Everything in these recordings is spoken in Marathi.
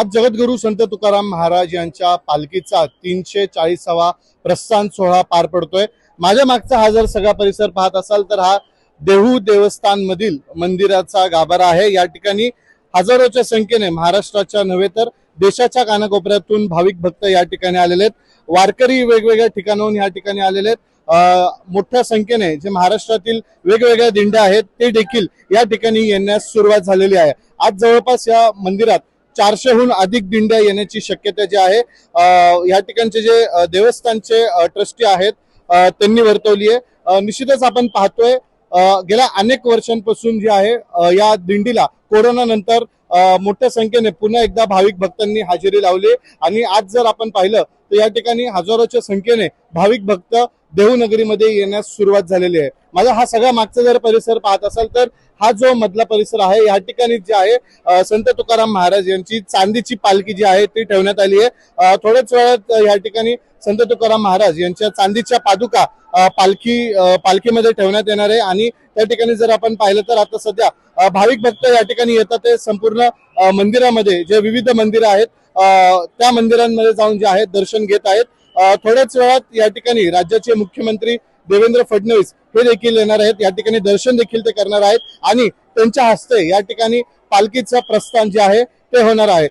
आज जगद्गुरू संत तुकाराम महाराज यांच्या पालखीचा तीनशे चाळीसावा प्रस्थान सोहळा पार पडतोय. माझ्या मागचा हा जर सगळा परिसर पाहत असाल तर हा देहू देवस्थान मधील मंदिराचा गाभारा आहे. या ठिकाणी हजारोच्या संख्येने महाराष्ट्राच्या नव्हे तर देशाच्या कानाकोपऱ्यातून भाविक भक्त या ठिकाणी आलेले आहेत. वारकरी वेगवेगळ्या ठिकाणाहून या ठिकाणी आलेले आहेत. मोठ्या संख्येने जे महाराष्ट्रातील वेगवेगळ्या दिंड्या आहेत ते देखील या ठिकाणी येण्यास सुरुवात झालेली आहे. आज जवळपास या मंदिरात चारशेहून अधिक दिंड्या येण्याची शक्यता जी आहे या ठिकाणचे जे देवस्थानचे ट्रस्टी आहेत त्यांनी वर्तवली आहे. निश्चितच आपण पाहतोय गेल्या अनेक वर्षांपासून जे आहे या दिंडीला कोरोना नंतर मोठ्या संख्येने पुन्हा एकदा भाविक भक्तांनी हजेरी लावली आणि आज जर आपण पाहिलं तर या ठिकाणी हजारोच्या संख्येने भाविक भक्त देहूनगरीमध्ये येण्यास सुरुवात झालेली आहे. माझा हा सगळा मागचा जर परिसर पाहत असाल तर हा जो मधला परिसर आहे या ठिकाणी जे आहे संत तुकाराम महाराज यांची चांदीची पालखी जी आहे ती ठेवण्यात आली आहे. थोड्याच वेळात या ठिकाणी संत तुकाराम महाराज यांच्या चांदीच्या पादुका पालखी पालखीमध्ये ठेवण्यात येणार आहे. आणि त्या ठिकाणी जर आपण पाहिलं तर आता सध्या भाविक भक्त या ठिकाणी येतात ते संपूर्ण मंदिरामध्ये जे विविध मंदिरं आहेत त्या मंदिरांमध्ये जाऊन जे आहेत दर्शन घेत आहेत. थोड्याच वेळात या ठिकाणी राज्याचे मुख्यमंत्री देवेंद्र फडणवीस हे देखील येणार आहेत. या ठिकाणी दर्शन देखील ते करणार आहेत आणि त्यांच्या हस्ते या ठिकाणी पालखीचं प्रस्थान जे आहे ते होणार आहे.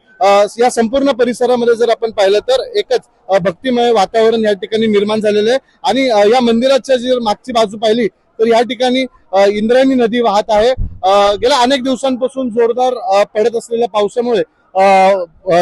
या संपूर्ण परिसरामध्ये जर आपण पाहिलं तर एकच भक्तिमय वातावरण या ठिकाणी निर्माण झालेलं आहे. आणि या मंदिराच्या जर मागची बाजू पाहिली तर या ठिकाणी इंद्रायणी नदी वाहत आहे. गेल्या अनेक दिवसांपासून जोरदार पडत असलेल्या पावसामुळे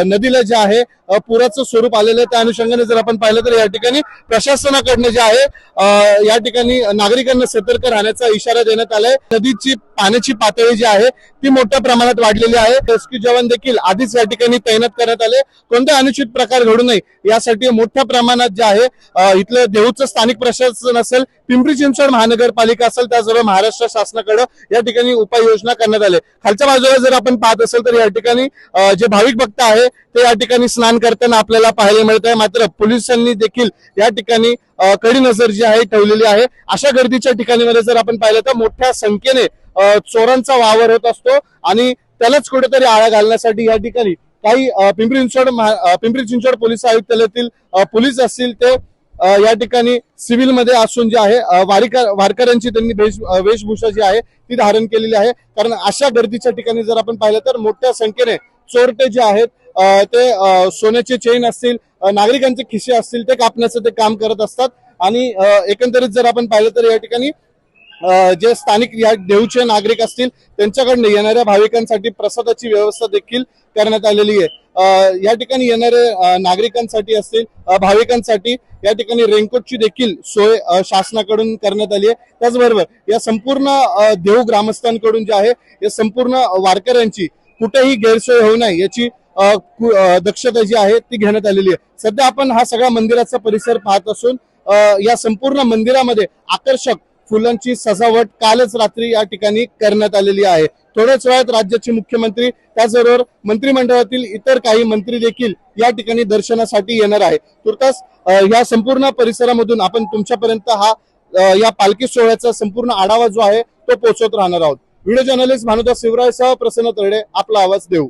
नदीला जे आहे पुराचं स्वरूप आलेलं आहे. त्या अनुषंगाने जर आपण पाहिलं तर या ठिकाणी प्रशासनाकडनं जे आहे या ठिकाणी नागरिकांना सतर्क राहण्याचा इशारा देण्यात आलाय. नदीची पाण्याची पातळी जी आहे ती मोठ्या प्रमाणात वाढलेली आहे. रेस्क्यू जवान देखील आधीच या ठिकाणी तैनात करण्यात आले. कोणते अनुचित प्रकार घडू नये यासाठी मोठ्या प्रमाणात जे आहे इथलं देऊचं स्थानिक प्रशासन असेल पिंपरी चिंचवड महानगरपालिका असेल त्याचबरोबर महाराष्ट्र शासनाकडे या ठिकाणी उपाययोजना करण्यात आले. खालच्या बाजूला जर आपण पाहत असेल तर या ठिकाणी जे भाविक भक्त आहे ते या ठिकाणी स्नान करताना आपल्याला पाहायला मिळत आहे. मात्र पोलिसांनी देखील या ठिकाणी कडी नजर जी आहे ठेवलेली आहे. अशा गर्दीच्या ठिकाणीमध्ये जर आपण पाहिलं तर मोठ्या संख्येने चोरांचा वावर होत असतो आणि त्यालाच कुठेतरी आळा घालण्यासाठी या ठिकाणी काही पिंपरी चिंचवड पिंपरी चिंचवड पोलीस आयुक्तालयातील पोलीस असतील ते या ठिकाणी सिव्हिलमध्ये असून जे आहे वारीकर वारकऱ्यांची त्यांनी वेशभूषा जी आहे ती धारण केलेली आहे. कारण अशा गर्दीच्या ठिकाणी जर आपण पाहिलं तर मोठ्या संख्येने चोरटे जे आहेत ते सोन्याचे चेन असतील नागरिकांचे खिसे असतील ते कापण्याचं ते काम करत असतात. आणि एकंदरीत जर आपण पाहिलं तर या ठिकाणी जे स्थानिक या देऊचे नागरिक असतील त्यांच्याकडनं येणाऱ्या भाविकांसाठी प्रसादाची व्यवस्था देखील करण्यात आलेली आहे. या ठिकाणी येणाऱ्या नागरिकांसाठी असतील भाविकांसाठी या ठिकाणी रेनकोटची देखील सोय शासनाकडून करण्यात आली आहे. त्याचबरोबर या संपूर्ण देऊ ग्रामस्थांकडून जे आहे या संपूर्ण वारकऱ्यांची कुठेही गैरसोय होऊ नये याची दक्षता जी आहे ती घेण्यात आलेली आहे. सध्या आपण हा सगळा मंदिराचा परिसर पाहत असून या संपूर्ण मंदिरामध्ये आकर्षक फुलांची सजावट कालच रात्री या ठिकाणी करण्यात आलेली आहे. थोड्याच वेळात राज्याचे मुख्यमंत्री त्याचबरोबर मंत्रिमंडळातील इतर काही मंत्री देखील या ठिकाणी दर्शनासाठी येणार आहे तुर्तास या संपूर्ण परिसरामधून आपण तुमच्यापर्यंत हा या पालखी सोहळ्याचा संपूर्ण आढावा जो आहे तो पोहोचवत राहणार आहोत. व्हिडिओ जर्नलिस्ट भानुदास शिवराय सह प्रसन्न तरडे आपला आवाज देऊ.